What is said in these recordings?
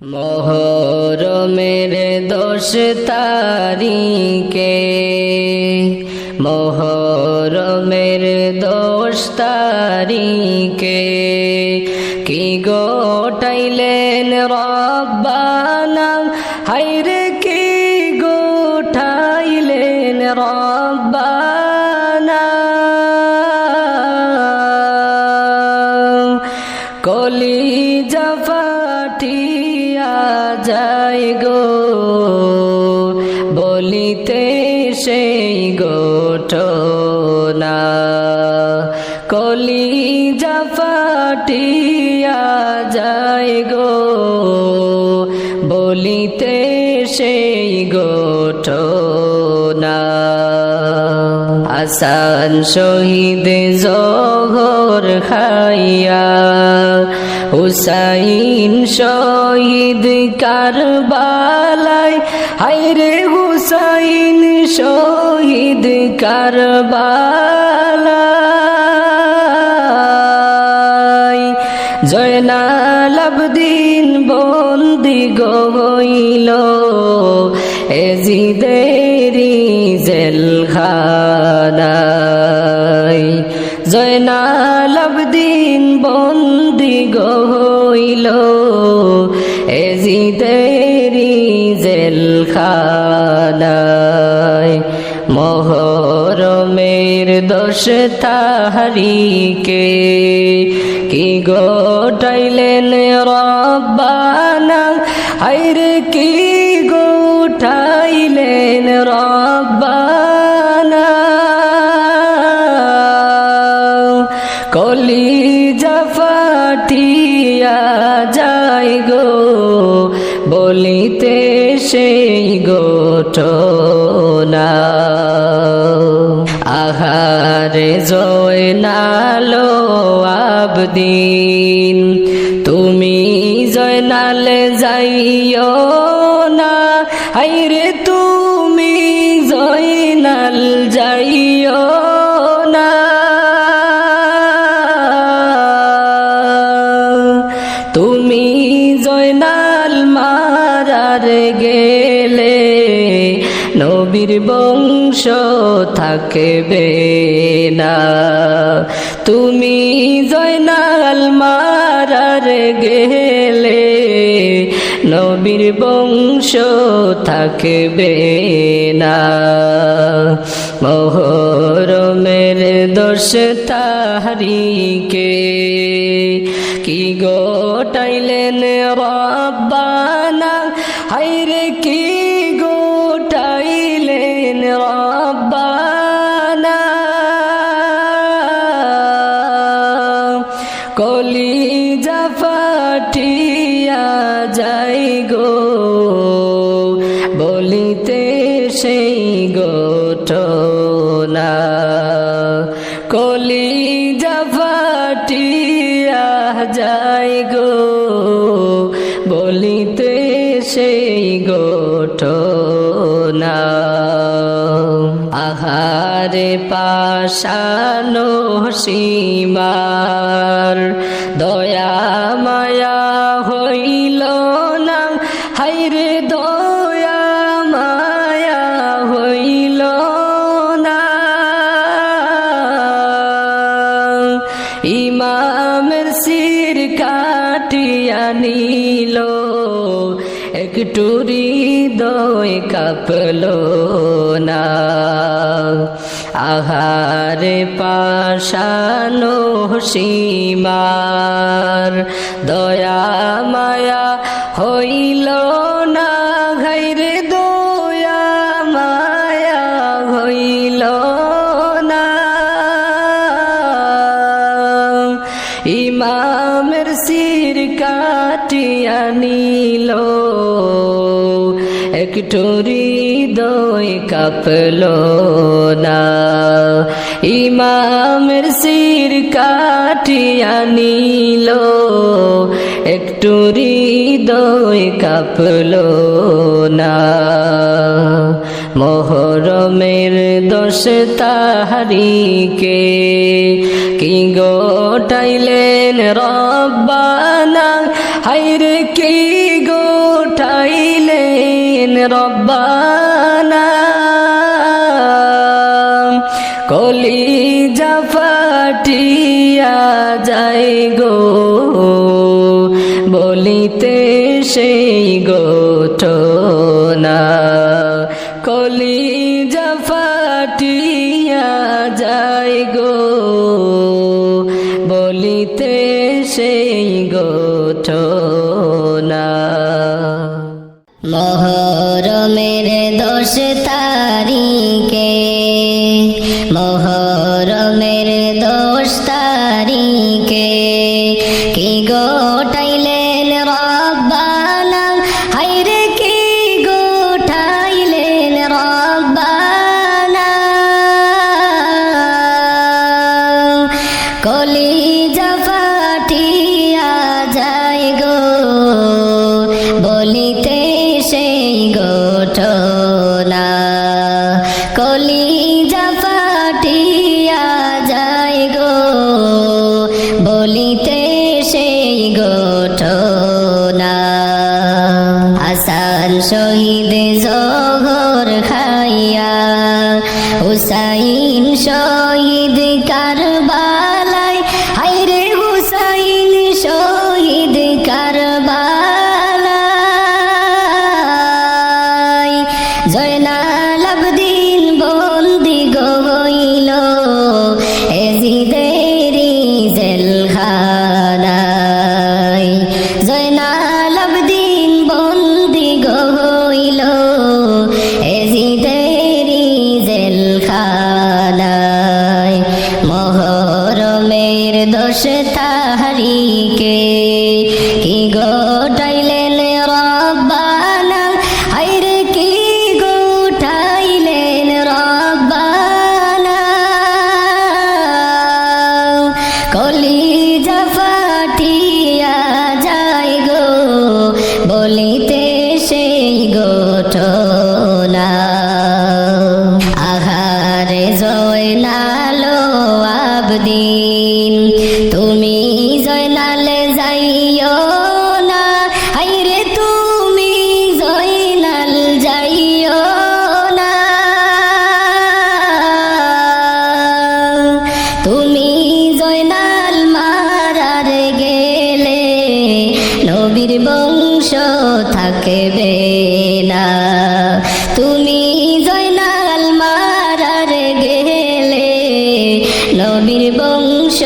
মোহরমের দোষ তারিকে মোহরমের দোষ তারিকে। কি গোটাইলেন রব্বানা কলি জাফাটিয়া যাই গো। বলিতে সেই গোটনা কলি জাফাটিয়া যাই গো। বলিতে সেই আসান শহীদ জহর খাইয়া, হুসাইন শহীদ কারবালাই হাইরে হুসাইন শহীদ কারবালাই জয়নাল আবদিন বন্দি গইল এজিদেরি জেলখানাই মোহরমের দোষ তাহারিকে কি গোটাইলেন রব্বানা? হাইরে কি গোটাইলেন রব্বানা? কলি জাফাটিয়া যাই গো, বলিতে সেই গোটনা। আহারে জয় নালো আবদিন। তুমি জয়নাল যাইও না হাইরে তুমি জয়নাল যাইও না। তুমি জয়নাল মারার গেলে নবীর থাকবে না। তুমি জয়নাল মারার গেলে নবীর বংশ থাকবে না। মোহরমের দোষ তাহারিকে সেই গোটনা আহারে পাশানো সীমার দয়া মায়া হইল না। হাইরে দয়া মায়া হইল না। ইমামের শির কাটিয়া নিল একটু হৃদয় কাপলো না। আহারে পাশানো সীমার দয়া মায়া হইল না। ঘাইরে দয়া মায়া হইল না। ইমামের শির কাটিয়া নিল একটু হৃদয় কাপলো না। ইমামের শির কাটিয়া নিল, একটু হৃদয় কাপলো না। মোহরমের দোষ তাহারিকে কি গোটাইলেন রব্বানা? হাইরে কি রব্বানা। কলি জাফাটিয়া যাই গো। বলিতে সেই গোটনা কলি দশ তারিখে মহরমের দশ তারিখে কি গোটাই না। হাইরে তুমি জয়নাল, যাইও না। তুমি জয়নাল মারার গেলে নবীর বংশ থাকবে না। তুমি জয়নাল মারার গেলে নবীর বংশ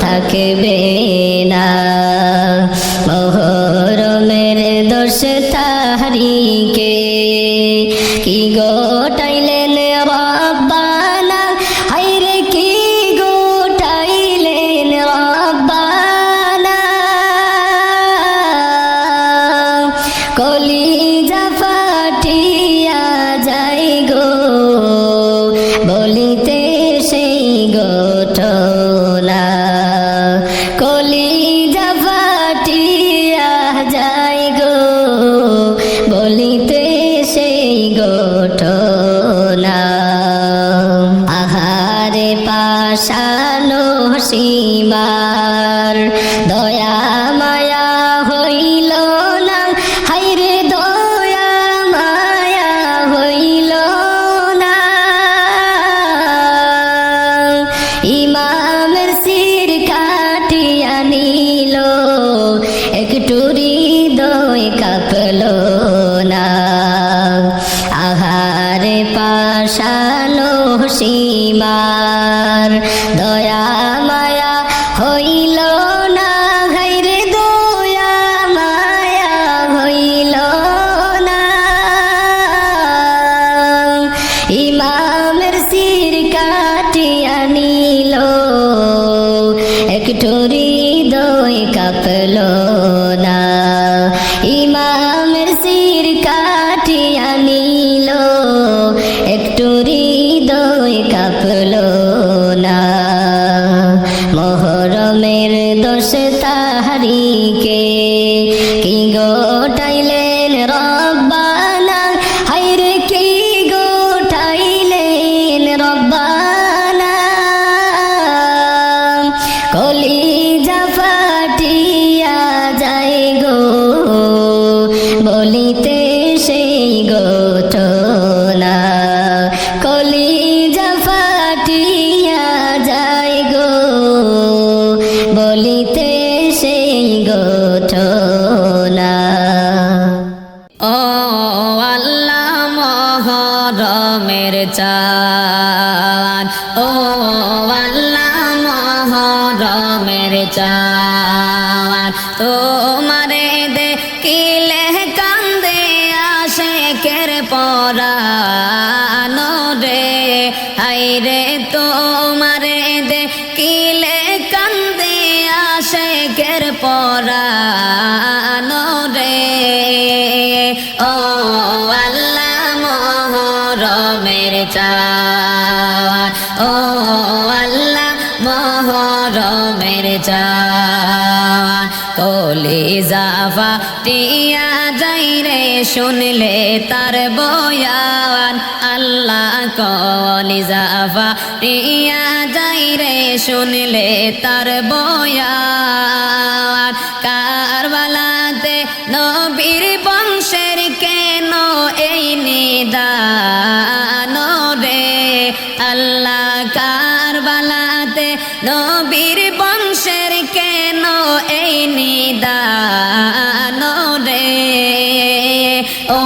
থাকবে না। হরমের দোষ তাহারিকে চাঁদ তোমারে দেখিলে কান্দে আসে কের পরানো রে। হাইরে তোমারে দেখিলে কান্দে আসে কের পরানো রে। ও আল্লাহ মোহরমের চাওয়ার টিয়া যাই রে শুনলে তার বয়ান, আল্লাহ কলি জাফা টিয়া যাই রে শুনলে তার বয়ান, কারবালাতে নবীর বংশের কেন এই নিদান? নিদান রে ও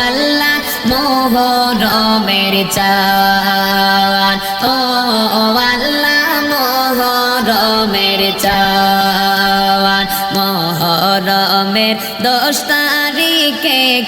আল্লাহ মোহরমের চান ও আল্লাহ মোহরমের চান মহরমের তারিখে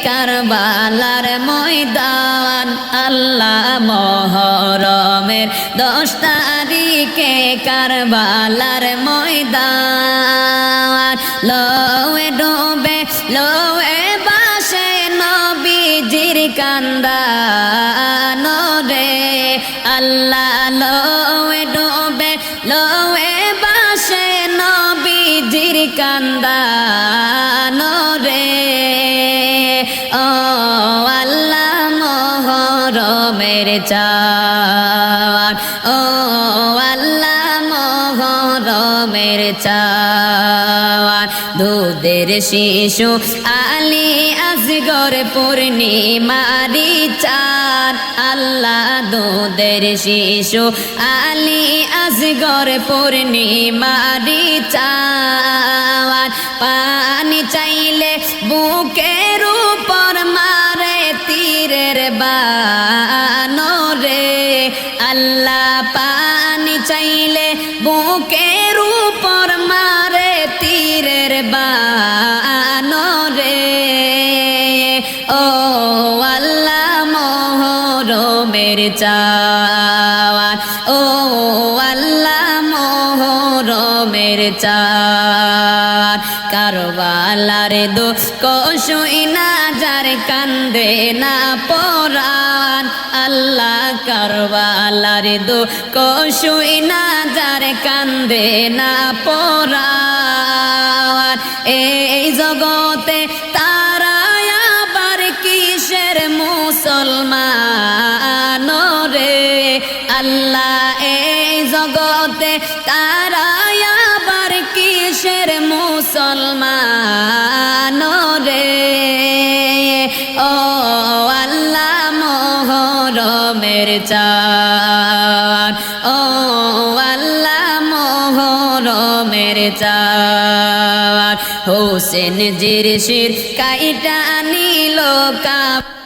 কারবালার ময়দান, আল্লাহ মহরমের দশ তারিখে কারবালার ময়দান। লোয়ে ডোবে, লোয়ে বাসে নবীজির কান্দান রে আল্লাহ লোয়ে ডোবে, লোয়ে বাসে নবীজির কান্দান রে ও আল্লাহ মোহরমের চান ও আল্লাহ মোহরমের চান দুধের শিশু আলী আসগর পূর্ণিমারি চান আল্লাহ দুধের শিশু আলী আসগর পূর্ণিমারি চান পানি চাইলে বুকের উপর মারে তীরের বানো রে আল্লাহ পানি চাইলে বুকের উপর মারে তীরের বানো রে ও আল্লাহ মোহর মের চাওয়ান চান। কারবালার দো কশুই না, যার কান্দে না পরান আল্লাহ কারবালার দো কশুই না, যার কান্দে না পরান এই জগতে তারা আবার কিসের মুসলমান রে? আল্লাহ এই জগতে তারা কিসের মুসলমান রে ও আল্লাহ মোহরমের চান ও আল্লাহ মোহরমের চান হোসেন জির শির কাইটা নিল কাপ